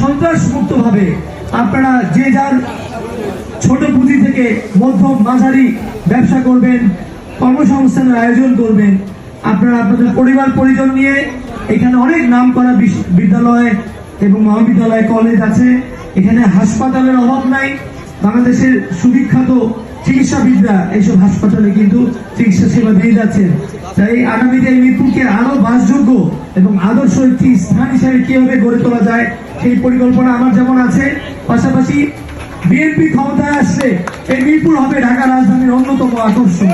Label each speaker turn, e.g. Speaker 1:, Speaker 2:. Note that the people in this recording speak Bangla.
Speaker 1: সন্ত্রাস মুক্ত ভাবে আপনারা যে যার ছোট পুঁজি থেকে মধ্যম মাঝারি ব্যবসা করবেন, কর্মসংস্থানের আয়োজন করবেন, আপনারা আপনাদের পরিবার, পরিজন নিয়ে এখানে অনেক নাম করা বিদ্যালয় এবং মহাবিদ্যালয়, কলেজ আছে। এখানে হাসপাতালের অভাব নাই। বাংলাদেশের সুবিখ্যাত চিকিৎসাবিদরা এইসব হাসপাতালে কিন্তু চিকিৎসা সেবা দিয়ে যাচ্ছেন। তাই আগামী দিনে মিরপুরকে আরও বাসযোগ্য এবং আদর্শ একটি স্থান হিসাবে কীভাবে গড়ে তোলা যায়, সেই পরিকল্পনা আমার যেমন আছে, পাশাপাশি বিএনপি ক্ষমতায় আসলে এই মিরপুর হবে ঢাকা রাজধানীর অন্যতম আকর্ষণ।